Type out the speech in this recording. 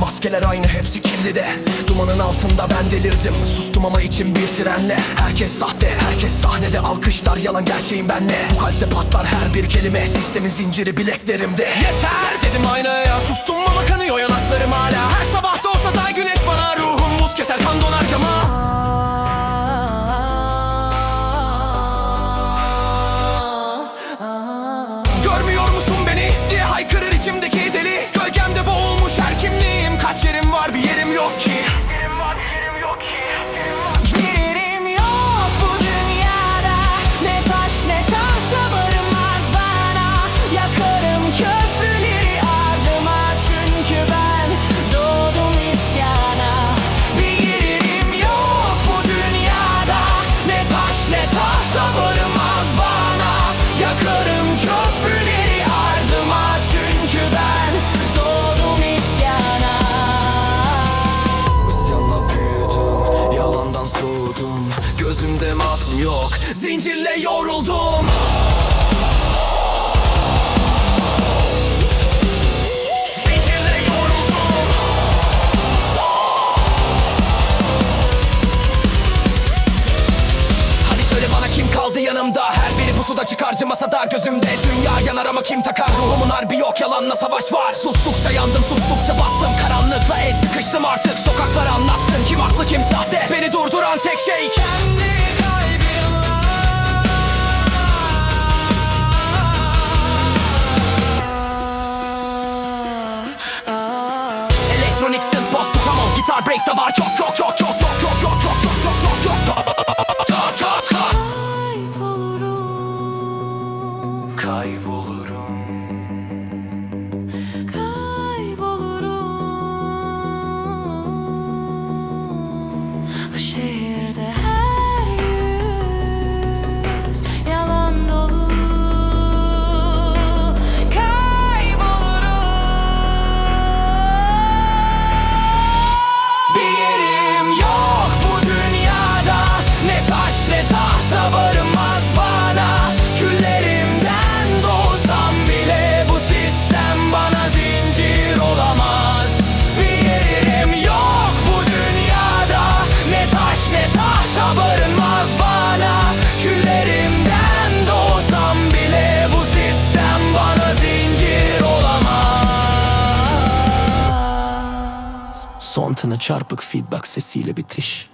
Maskeler aynı hepsi kirli de Dumanın altında ben delirdim. Sustum ama içim bir sirenle. Herkes sahte herkes sahnede. Alkışlar yalan gerçeğim ben ne Bu kalpte patlar her bir kelime. Sistemin zinciri bileklerimde. Yeter dedim aynaya. Sustum ama kanıyor yanaklarım hala. Her sabah da olsa da güneş bana. Ruhum buz keser kan donar cama. Görmüyor musun beni? diye haykırır Masum yok, zincirle yoruldum. Kaldı yanımda? Her biri pusuda çıkarcı masada gözümde. Dünya yanar ama kim takar? Ruhumun harbi yok Yalanla savaş var. Sustukça yandım sustukça battım. Karanlıkla el sıkıştım artık. Sokaklar anlatsın. Kim haklı kim sahte? Beni durduran tek şey kendi break çok çok çok çok çok çok çok çok çok çok çok çok çok çok çok Kaybolurum Kaybolurum Son tını çarpık feedback sesiyle bitiş